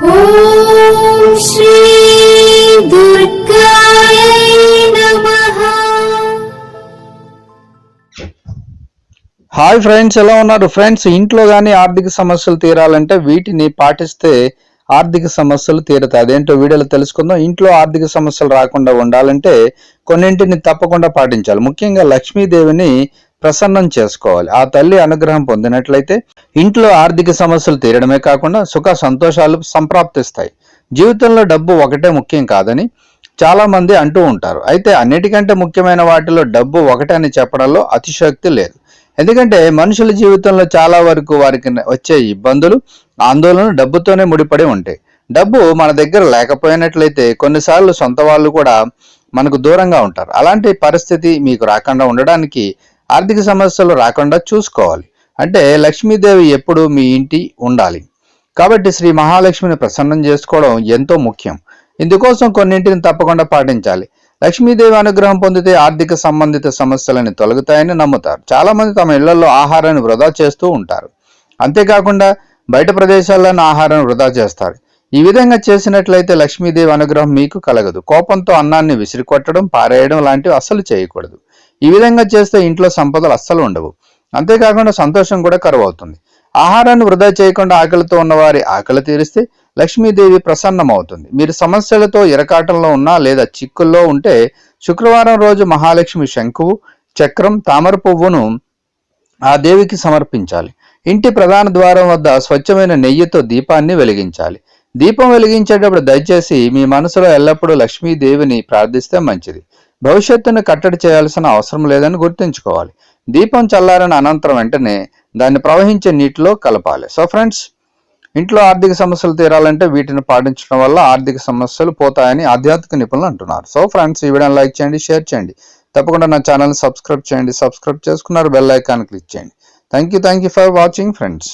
Hi friends ఎలా ఉన్నారు? Friends ఇంట్లో కానీ ఆర్థిక సమస్యలు తీరాలంటే వీటిని పాటిస్తే ఆర్థిక సమస్యలు తీరుతాయి. అదేంటో వీడియోలో తెలుసుకుందాం. ఇంట్లో ఆర్థిక సమస్యలు రాకుండా ఉండాలంటే కొన్నింటిని తప్పకుండా పాటించాలి. ముఖ్యంగా లక్ష్మీదేవిని ప్రసన్నం చేసుకోవాలి. ఆ తల్లి అనుగ్రహం పొందినట్లయితే ఇంట్లో ఆర్థిక సమస్యలు తీరడమే కాకుండా సుఖ సంతోషాలు సంప్రాప్తిస్తాయి. జీవితంలో డబ్బు ఒకటే ముఖ్యం కాదని చాలామంది అంటూ ఉంటారు. అయితే అన్నిటికంటే ముఖ్యమైన వాటిలో డబ్బు ఒకటే అని చెప్పడంలో అతిశక్తి లేదు. ఎందుకంటే మనుషుల జీవితంలో చాలా వరకు వారికి వచ్చే ఇబ్బందులు ఆందోళనలు డబ్బుతోనే ముడిపడి ఉంటాయి. డబ్బు మన దగ్గర లేకపోయినట్లయితే కొన్నిసార్లు సొంత వాళ్ళు కూడా మనకు దూరంగా ఉంటారు. అలాంటి పరిస్థితి మీకు రాకుండా ఉండడానికి ఆర్థిక సమస్యలు రాకుండా చూసుకోవాలి. అంటే లక్ష్మీదేవి ఎప్పుడు మీ ఇంటి ఉండాలి. కాబట్టి శ్రీ మహాలక్ష్మిని ప్రసన్నం చేసుకోవడం ఎంతో ముఖ్యం. ఇందుకోసం కొన్నింటిని తప్పకుండా పాటించాలి. లక్ష్మీదేవి అనుగ్రహం పొందితే ఆర్థిక సంబంధిత సమస్యలని తొలగుతాయని నమ్ముతారు. చాలామంది తమ ఇళ్ళలో ఆహారాన్ని వృధా చేస్తూ ఉంటారు. అంతేకాకుండా బయట ప్రదేశాల్లోని ఆహారాన్ని వృధా చేస్తారు. ఈ విధంగా చేసినట్లయితే లక్ష్మీదేవి అనుగ్రహం మీకు కలగదు. కోపంతో అన్నాన్ని విసిరికొట్టడం పారేయడం లాంటివి అస్సలు చేయకూడదు. ఈ విధంగా చేస్తే ఇంట్లో సంపదలు అస్సలు ఉండవు. అంతేకాకుండా సంతోషం కూడా కరువు అవుతుంది ఆహారాన్ని వృధా చేయకుండా ఆకలితో ఉన్నవారి ఆకలి తీరిస్తే లక్ష్మీదేవి ప్రసన్నమవుతుంది. మీరు సమస్యలతో ఇరకాటంలో ఉన్నా లేదా చిక్కుల్లో ఉంటే శుక్రవారం రోజు మహాలక్ష్మి శంకువు చక్రం తామర పువ్వును ఆ దేవికి సమర్పించాలి. ఇంటి ప్రధాన ద్వారం వద్ద స్వచ్ఛమైన నెయ్యితో దీపాన్ని వెలిగించాలి. దీపం వెలిగించేటప్పుడు దయచేసి మీ మనసులో ఎల్లప్పుడూ లక్ష్మీదేవిని ప్రార్థిస్తే మంచిది. భవిష్యత్తును కట్టడి చేయాల్సిన అవసరం లేదని గుర్తుంచుకోవాలి. దీపం చల్లారిన అనంతరం వెంటనే దాన్ని ప్రవహించే నీటిలో కలపాలి. సో ఫ్రెండ్స్ ఇంట్లో ఆర్థిక సమస్యలు తీరాలంటే వీటిని పాటించడం వల్ల ఆర్థిక సమస్యలు పోతాయని ఆధ్యాత్మిక నిపుణులు అంటున్నారు. సో ఫ్రెండ్స్ ఈ వీడియోని లైక్ చేయండి షేర్ చేయండి. తప్పకుండా నా ఛానల్ని సబ్స్క్రైబ్ చేయండి. సబ్స్క్రైబ్ చేసుకున్నారు బెల్ ఐకాన్ క్లిక్ చేయండి. Thank you thank you for watching friends